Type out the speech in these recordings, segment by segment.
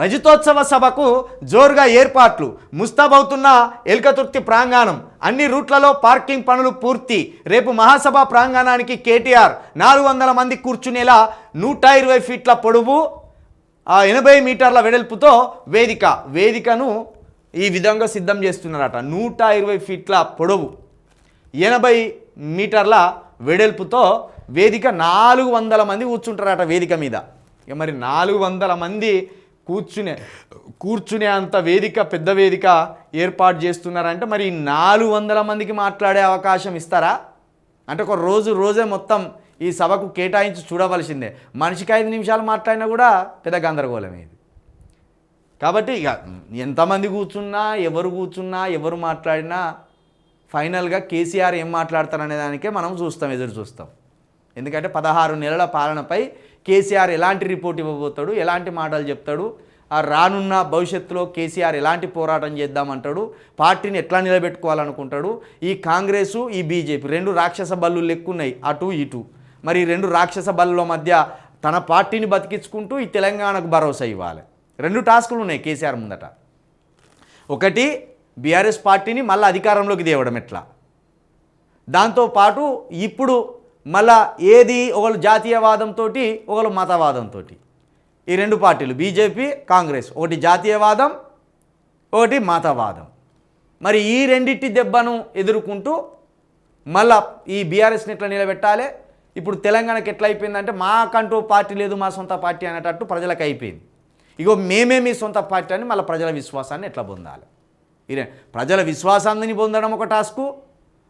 రజతోత్సవ సభకు జోరుగా ఏర్పాట్లు ముస్తాబవుతున్న ఎల్కతుర్తి ప్రాంగణం అన్ని రూట్లలో పార్కింగ్ పనులు పూర్తి. రేపు మహాసభ ప్రాంగణానికి కేటీఆర్ నాలుగు వందల మంది కూర్చునేలా నూట ఇరవై ఫీట్ల పొడవు ఎనభై మీటర్ల వెడల్పుతో వేదిక. వేదికను ఈ విధంగా సిద్ధం చేస్తున్నారట. నూట ఇరవై ఫీట్ల పొడవు ఎనభై మీటర్ల వెడల్పుతో వేదిక నాలుగు వందల మంది కూర్చుంటారట వేదిక మీద. ఇక మరి నాలుగు వందల మంది కూర్చునే కూర్చునే అంత వేదిక పెద్ద వేదిక ఏర్పాటు చేస్తున్నారంటే మరి నాలుగు వందల మందికి మాట్లాడే అవకాశం ఇస్తారా? అంటే ఒక రోజు రోజే మొత్తం ఈ సభకు కేటాయించి చూడవలసిందే. మనిషికి ఐదు నిమిషాలు మాట్లాడినా కూడా పెద్ద గందరగోళమే ఇది. కాబట్టి ఇక ఎంతమంది కూర్చున్నా ఎవరు కూర్చున్నా ఎవరు మాట్లాడినా ఫైనల్గా కేసీఆర్ ఏం మాట్లాడతారనే దానికే మనం చూస్తాం ఎదురు చూస్తాం. ఎందుకంటే పదహారు నెలల పాలనపై కేసీఆర్ ఎలాంటి రిపోర్ట్ ఇవ్వబోతాడు ఎలాంటి మాటలు చెప్తాడు రానున్న భవిష్యత్తులో కేసీఆర్ ఎలాంటి పోరాటం చేద్దామంటాడు? పార్టీని ఎట్లా నిలబెట్టుకోవాలనుకుంటాడు? ఈ కాంగ్రెసు ఈ బీజేపీ రెండు రాక్షస బళ్ళు లెక్కున్నాయి అటు ఇటు. మరి రెండు రాక్షస బళ్ళ మధ్య తన పార్టీని బతికించుకుంటూ ఈ తెలంగాణకు భరోసా ఇవ్వాలి. రెండు టాస్కులు ఉన్నాయి కేసీఆర్ ముందట. ఒకటి బీఆర్ఎస్ పార్టీని మళ్ళీ అధికారంలోకి తేవడం ఎట్లా? దాంతోపాటు ఇప్పుడు మళ్ళా ఏది ఒకళ్ళు జాతీయవాదంతో ఒకళ్ళు మతవాదంతో ఈ రెండు పార్టీలు బీజేపీ కాంగ్రెస్. ఒకటి జాతీయవాదం ఒకటి మతవాదం. మరి ఈ రెండింటి దెబ్బను ఎదుర్కొంటూ మళ్ళా ఈ బీఆర్ఎస్ని ఎట్లా నిలబెట్టాలి. ఇప్పుడు తెలంగాణకి ఎట్లా అయిపోయిందంటే మాకంటూ పార్టీ లేదు మా సొంత పార్టీ అనేటట్టు ప్రజలకు అయిపోయింది ఇగో మేమే మీ సొంత పార్టీ అని మళ్ళీ ప్రజల విశ్వాసాన్ని ఎట్లా పొందాలి? ఇదే ప్రజల విశ్వాసాన్ని పొందడం ఒక టాస్కు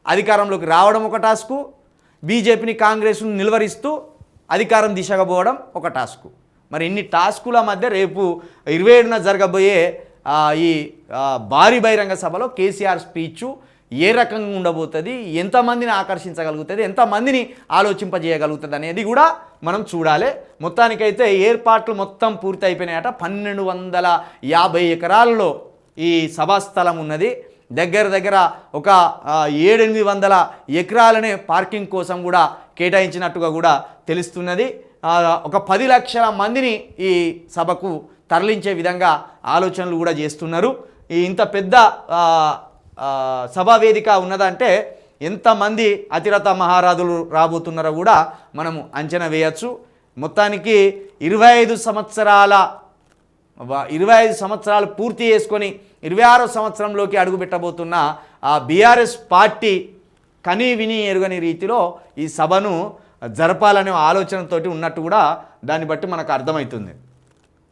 అధికారంలోకి రావడం ఒక టాస్కు బీజేపీని కాంగ్రెస్ను నిలువరిస్తూ అధికారం దిశగా పోవడం ఒక టాస్కు. మరి ఇన్ని టాస్కుల మధ్య రేపు ఇరవై ఏడున జరగబోయే ఈ భారీ బహిరంగ సభలో కేసీఆర్ స్పీచ్ ఏ రకంగా ఉండబోతుంది ఎంతమందిని ఆకర్షించగలుగుతుంది ఎంతమందిని ఆలోచింపజేయగలుగుతుంది అనేది కూడా మనం చూడాలి. మొత్తానికైతే ఏర్పాట్లు మొత్తం పూర్తి అయిపోయినాయట పన్నెండు వందల యాభై ఎకరాల్లో ఈ సభాస్థలం ఉన్నది. దగ్గర దగ్గర ఒక ఏడెనిమిది వందల ఎకరాలనే పార్కింగ్ కోసం కూడా కేటాయించినట్టుగా కూడా తెలుస్తున్నది. ఒక పది లక్షల మందిని ఈ సభకు తరలించే విధంగా ఆలోచనలు కూడా చేస్తున్నారు. ఈ ఇంత పెద్ద సభావేదిక సభా వేదిక ఉన్నదంటే ఎంతమంది అతిరథ మహారాజులు రాబోతున్నారో కూడా మనము అంచనా వేయచ్చు. మొత్తానికి ఇరవై ఐదు సంవత్సరాల ఇరవై ఐదు సంవత్సరాలు పూర్తి చేసుకొని ఇరవై ఆరో సంవత్సరంలోకి అడుగుపెట్టబోతున్న ఆ బీఆర్ఎస్ పార్టీ కనీ విని ఎరుగని రీతిలో ఈ సభను జరపాలనే ఆలోచనతోటి ఉన్నట్టు కూడా దాన్ని బట్టి మనకు అర్థమవుతుంది.